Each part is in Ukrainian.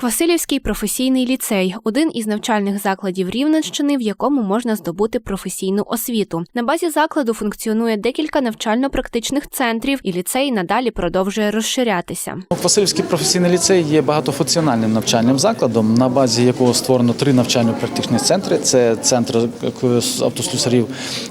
Квасилівський професійний ліцей один із навчальних закладів Рівненщини, в якому можна здобути професійну освіту. На базі закладу функціонує декілька навчально-практичних центрів, і ліцей надалі продовжує розширятися. Васильівський професійний ліцей є багатофункціональним навчальним закладом, на базі якого створено три навчально-практичні центри: це центр автослюсарів,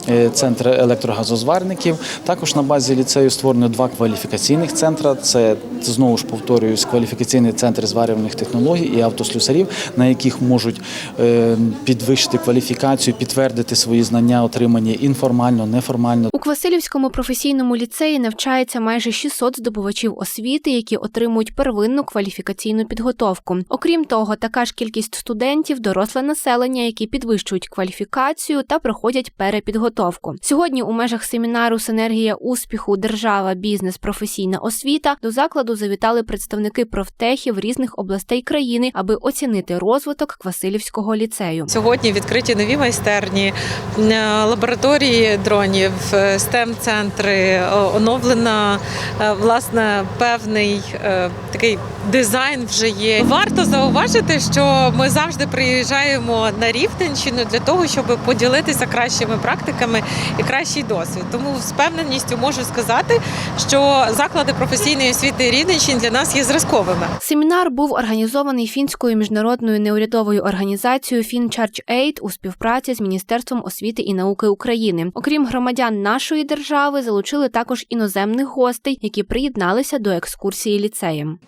е, центр електрогазозварників. Також на базі ліцею створено два кваліфікаційних центри. Це знову ж повторююсь, кваліфікаційний центр зварювальних технологій і автослюсарів, на яких можуть е, підвищити кваліфікацію, підтвердити свої знання, отримані інформально, неформально. У Квасилівському професійному ліцеї навчається майже 600 здобувачів освіти, які отримують первинну кваліфікаційну підготовку. Окрім того, така ж кількість студентів, доросле населення, які підвищують кваліфікацію та проходять перепідготовку. Сьогодні у межах семінару Синергія успіху, держава, бізнес, професійна освіта до закладу завітали представники профтехів різних областей країни, аби оцінити розвиток Квасилівського ліцею. Сьогодні відкриті нові майстерні, е, лабораторії дронів, stem центри оновлена е, власне певний е, такий дизайн вже є. Варто зауважити, що ми завжди приїжджаємо на Рівненщину для того, щоб поділитися кращими практиками і кращий досвід. Тому з певненістю можу сказати, що заклади професійної освіти Рівненщини для нас є зразковими. Семінар був організований фінською міжнародною неурядовою організацією FinCharge Aid у співпраці з Міністерством освіти і науки України. Окрім громадян нашої держави, залучили також іноземних гостей, які приєдналися до екскурсії ліцеєм.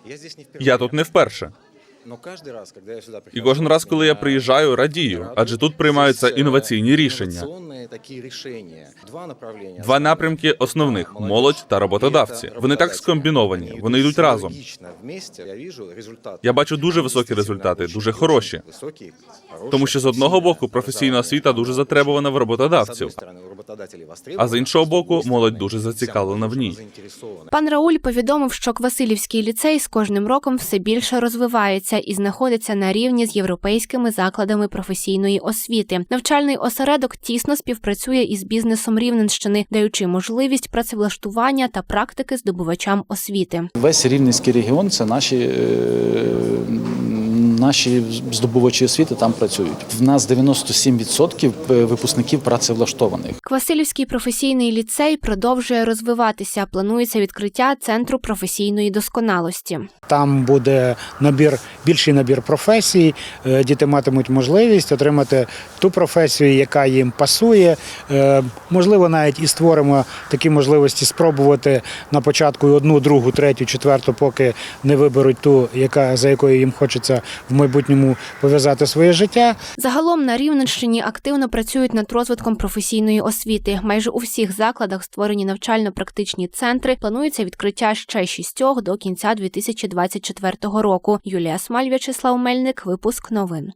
Я тут не вперше. Но каждый раз, когда я сюда І прихожу, кожен раз, коли я меня приїжджаю, радію, радует. адже тут приймаються Здесь, э, інноваційні рішення. инновационные такие решения. Два направления. Два основных. напрямки основних молодь та роботодавці. Вони так скомбіновані, вони йдуть разом. Логично вместе. Я вижу результат. Я бачу дуже високі результати, дуже хороші. Високі, хороші. Тому що з одного боку професійна освіта дуже затребувана в З роботодавців, а з іншого боку, молодь дуже зацікавлена в ній. Пан Рауль повідомив, що Квасилівський ліцей з кожним роком все більше розвивається і знаходиться на рівні з європейськими закладами професійної освіти. Навчальний осередок тісно співпрацює із бізнесом Рівненщини, даючи можливість працевлаштування та практики здобувачам освіти. Весь рівненський регіон це наші, е, наші здобувачі освіти там працюють. В нас 97% випускників працевлаштованих. Квасилівський професійний ліцей продовжує розвиватися. Планується відкриття центру професійної досконалості. Там буде набір, більший набір професій. Е, Діти матимуть можливість отримати ту професію, яка їм пасує. Е, Можливо, навіть і створимо такі можливості спробувати на початку одну, другу, третю, четверту, поки не виберуть ту, яка за якою їм хочеться в майбутньому пов'язати своє життя. Загалом на Рівненщині активно працюють над розвитком професійної освіти. Майже у всіх закладах створені навчально-практичні центри. Планується відкриття ще шістьох до кінця 2024 року. Юлія Смаль, В'ячеслав Мельник. Випуск новин.